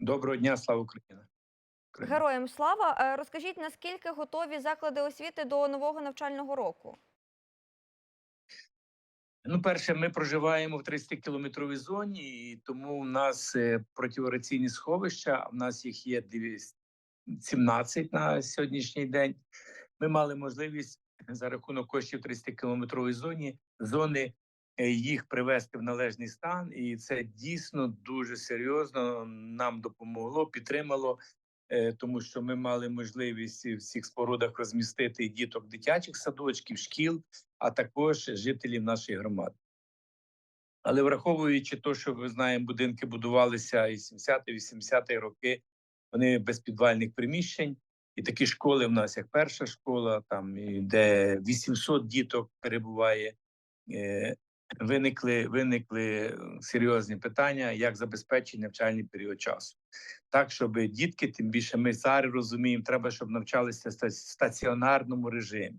Доброго дня, слава Україні. Україна. Героям слава. Е, Розкажіть, наскільки готові заклади освіти до нового навчального року? Ну, перше, ми проживаємо в 30-кілометровій зоні, і тому в нас е, противораційні сховища. В нас їх є 200 17 на сьогоднішній день. Ми мали можливість за рахунок коштів 30-кілометрової зоні зони їх привести в належний стан, і це дійсно дуже серйозно нам допомогло, підтримало. е, Тому що ми мали можливість в цих спорудах розмістити діток дитячих садочків, шкіл, а також жителів нашої громади. Але враховуючи те, що ви знаємо, будинки будувалися і 70-80-ті роки, вони без підвальних приміщень. І такі школи в нас, як перша школа, там де 800 діток перебуває. Виникли, виникли серйозні питання, як забезпечити навчальний період часу. Так, щоб дітки, тим більше ми зараз розуміємо, треба, щоб навчалися в стаціонарному режимі.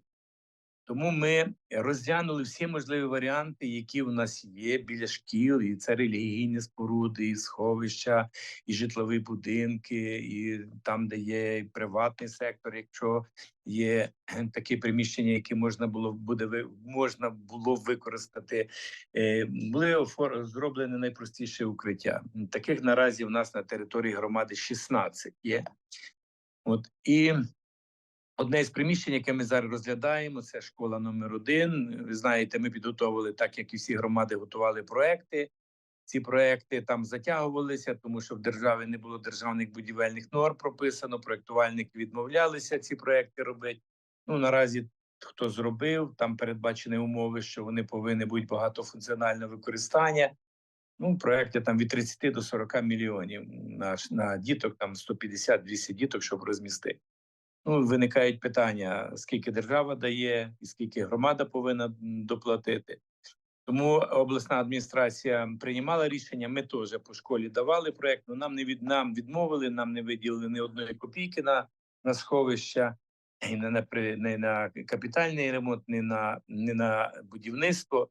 Тому ми розглянули всі можливі варіанти, які у нас є біля шкіл, і це релігійні споруди, і сховища, і житлові будинки, і там, де є приватний сектор, якщо є такі приміщення, які можна було буде можна було використати, Е, були офор- зроблені найпростіші укриття. Таких наразі в нас на території громади 16 є. От і Одне з приміщень, яке ми зараз розглядаємо, це школа номер один. Ви знаєте, ми підготовили так, як і всі громади готували проекти. Ці проекти там затягувалися, тому що в державі не було державних будівельних норм прописано. Проектувальники відмовлялися ці проекти робити. Ну наразі хто зробив, там передбачені умови, що вони повинні бути багатофункціональне використання. Ну, проекти там від 30 до 40 мільйонів на, на діток, там 150-200 діток, щоб розмістити. Ну, виникають питання: скільки держава дає, і скільки громада повинна доплатити. Тому обласна адміністрація приймала рішення. Ми теж по школі давали проект. але нам не від нам відмовили, нам не виділили ні одної копійки на, на сховища, і не на не на капітальний ремонт, не на не на будівництво.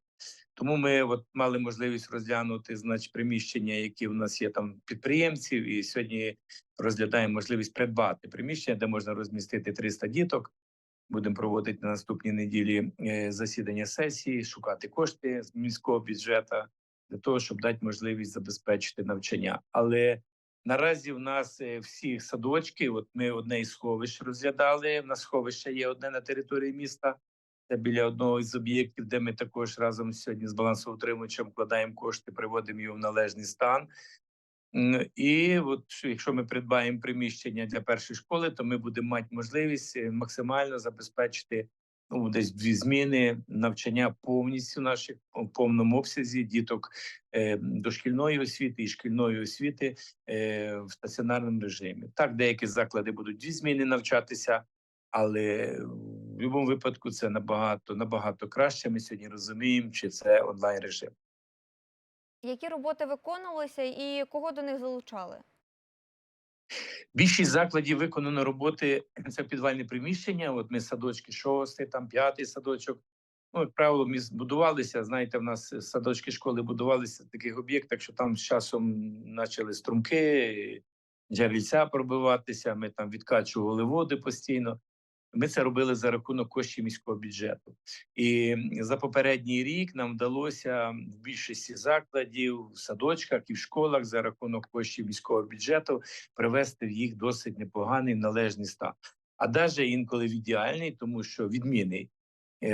Тому ми от мали можливість розглянути значить, приміщення, які в нас є там підприємців, і сьогодні розглядаємо можливість придбати приміщення, де можна розмістити 300 діток. Будемо проводити на наступній неділі е, засідання сесії, шукати кошти з міського бюджету для того, щоб дати можливість забезпечити навчання. Але наразі в нас е, всі садочки. От ми одне із сховищ розглядали. В нас сховище є одне на території міста. Це біля одного із об'єктів, де ми також разом сьогодні з балансоутримувачем вкладаємо кошти, приводимо його в належний стан. І от якщо ми придбаємо приміщення для першої школи, то ми будемо мати можливість е, максимально забезпечити ну, десь дві зміни навчання повністю наших в повному обсязі діток е, дошкільної освіти і шкільної освіти е, в стаціонарному режимі. Так, деякі заклади будуть дві зміни навчатися, але будь-якому випадку це набагато набагато краще. Ми сьогодні розуміємо, чи це онлайн режим. Які роботи виконувалися і кого до них залучали? Більшість закладів виконано роботи це підвальні приміщення. От ми садочки шостий, там п'ятий садочок. Ну, як правило, ми будувалися. Знаєте, в нас садочки школи будувалися в таких об'єктах, що там з часом почали струмки, джерельця пробиватися. Ми там відкачували води постійно. Ми це робили за рахунок коштів міського бюджету. І за попередній рік нам вдалося в більшості закладів, в садочках і в школах за рахунок коштів міського бюджету привести в їх досить непоганий належний стан. А навіть інколи в ідеальний, тому що відмінний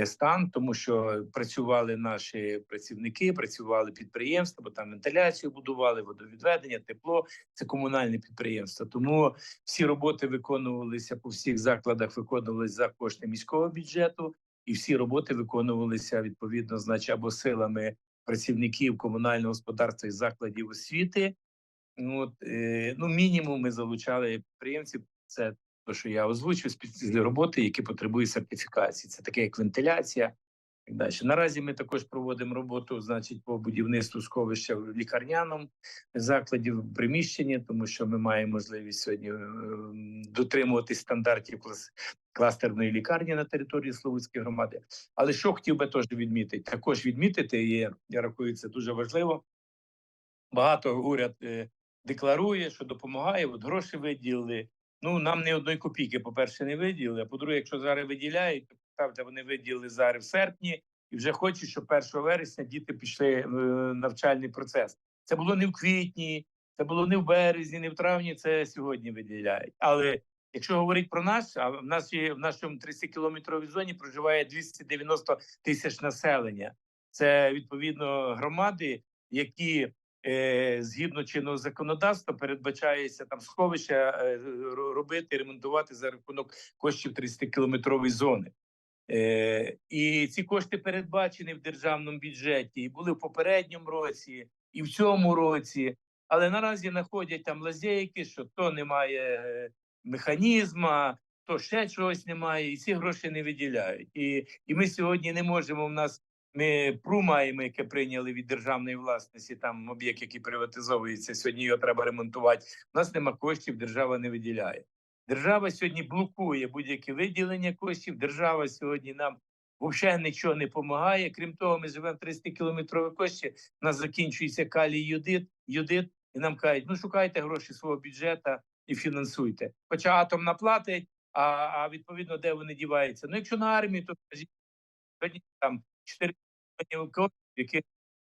стан, тому що працювали наші працівники, працювали підприємства, бо там вентиляцію будували, водовідведення, тепло. Це комунальне підприємство. Тому всі роботи виконувалися по всіх закладах, виконувалися за кошти міського бюджету, і всі роботи виконувалися відповідно, значить, або силами працівників комунального господарства і закладів освіти. От, е, ну, мінімум ми залучали підприємців. Це що я озвучив, спеціальні роботи, які потребують сертифікації. Це таке як вентиляція. і далі. Наразі ми також проводимо роботу, значить, по будівництву сховища в лікарняному закладі в приміщенні, тому що ми маємо можливість сьогодні е, дотримуватись стандартів клас, кластерної лікарні на території Словутської громади. Але що хотів би теж відмітити, також відмітити, і я рахую, це дуже важливо. Багато уряд е, декларує, що допомагає. От гроші виділили. Ну нам не одної копійки, по-перше, не виділили. А по-друге, якщо зараз виділяють, то ставте, вони виділили зараз в серпні і вже хочуть, щоб 1 вересня діти пішли в е, навчальний процес. Це було не в квітні, це було не в березні, не в травні. Це сьогодні виділяють. Але якщо говорити про нас, а в нас є в нашому 30 кілометровій зоні проживає 290 тисяч населення. Це відповідно громади, які згідно чинного законодавства передбачається там сховища е, робити, ремонтувати за рахунок коштів 30 кілометрової зони. Е, і ці кошти передбачені в державному бюджеті, і були в попередньому році, і в цьому році. Але наразі знаходять там лазейки, що то немає е, механізма, то ще чогось немає, і ці гроші не виділяють. І, і ми сьогодні не можемо. В нас ми ПРУ маємо, яке прийняли від державної власності, там об'єкт, який приватизовується. Сьогодні його треба ремонтувати. У нас нема коштів, держава не виділяє. Держава сьогодні блокує будь-яке виділення коштів. Держава сьогодні нам взагалі нічого не допомагає. Крім того, ми живемо в 30 кілометровій кошті. У нас закінчується калій юдит, юдит, і нам кажуть, ну шукайте гроші свого бюджету і фінансуйте. Хоча атомна платить, а, а відповідно, де вони діваються. Ну, якщо на армію, то сьогодні там 4 мільйони коштів, які які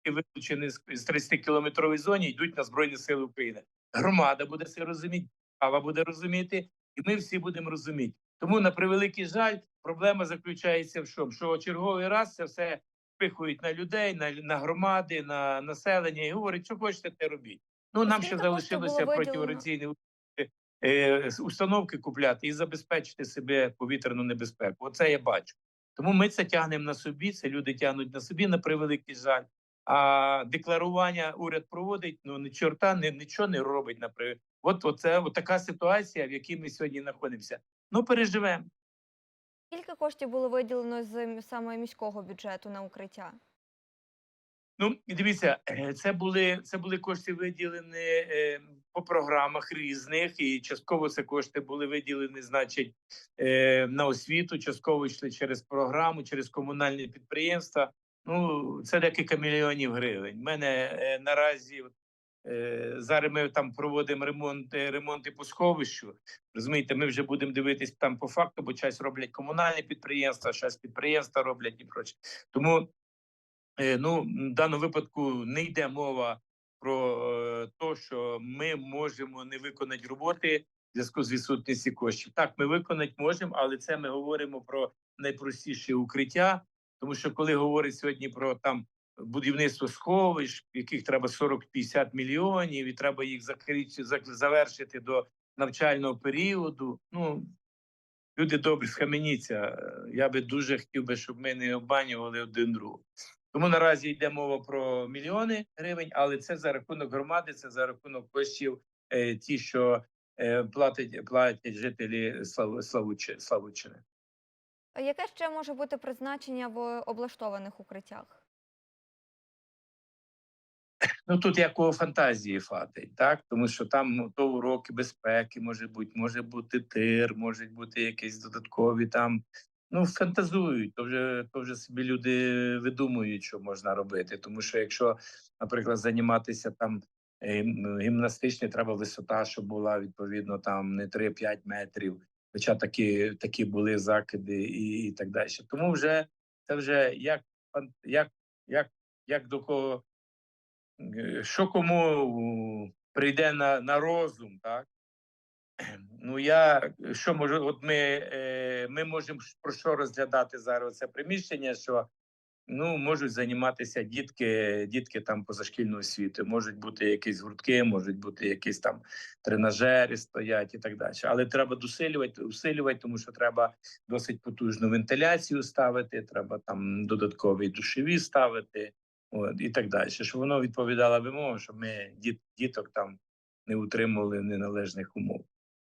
вилучені з з 30 кілометрової зоні, йдуть на Збройні Сили України. Громада буде це розуміти, права буде розуміти, і ми всі будемо розуміти. Тому на превеликий жаль, проблема заключається в чому? Що черговий раз це все впихують на людей, на, на громади, на населення і говорять, що хочете, те робіть. Ну нам ще залишилося противораційні е, установки купляти і забезпечити себе повітряну небезпеку. Оце я бачу. Тому ми це тягнемо на собі. Це люди тягнуть на собі на превеликий жаль. А декларування уряд проводить, ну ні чорта не нічого не робить Наприклад. От оце от така ситуація, в якій ми сьогодні знаходимося. Ну переживемо. Скільки коштів було виділено з саме міського бюджету на укриття? Ну дивіться, е, це були це були кошти виділені е, по програмах різних, і частково це кошти були виділені, значить, е, на освіту, частково йшли через програму, через комунальні підприємства. Ну це декілька мільйонів гривень. У мене наразі зараз ми там проводимо ремонт, ремонти по сховищу. Розумієте, ми вже будемо дивитись там по факту, бо часть роблять комунальні підприємства, часть підприємства роблять і проче. Тому Ну, в даному випадку не йде мова про е, те, що ми можемо не виконати роботи в зв'язку з відсутністю коштів. Так, ми виконати можемо, але це ми говоримо про найпростіші укриття. Тому що коли говорять сьогодні про там будівництво сховищ, яких треба 40-50 мільйонів, і треба їх закрити, завершити до навчального періоду. Ну люди добрі, схаменіться. Е, Я би дуже хотів би, щоб ми не обманювали один другого. Тому наразі йде мова про мільйони гривень, але це за рахунок громади, це за рахунок коштів, е, ті, що е, платять, платять жителі Слав- Славучи- Славутчини. А Яке ще може бути призначення в облаштованих укриттях? Ну тут як у фантазії фатить, так тому що там ну, то уроки безпеки може бути, може бути тир, можуть бути якісь додаткові там. Ну фантазують, то вже то вже собі люди видумують, що можна робити. Тому що якщо, наприклад, займатися там е, м, гімнастичне, треба висота, щоб була відповідно там не 3-5 метрів. Хоча такі такі були закиди і, і так далі. Тому вже це вже як як, як, як до кого е, що кому прийде на, на розум, так? Ну я що можу, от ми, е, ми можемо про що розглядати зараз це приміщення, що ну можуть займатися дітки, дітки там позашкільної освіти, можуть бути якісь гуртки, можуть бути якісь там тренажери стоять і так далі. Але треба досилювати, усилювати, тому що треба досить потужну вентиляцію ставити, треба там додаткові душові ставити. От, і так далі, щоб воно відповідало вимогам, щоб ми діт, діток там не утримували неналежних умов.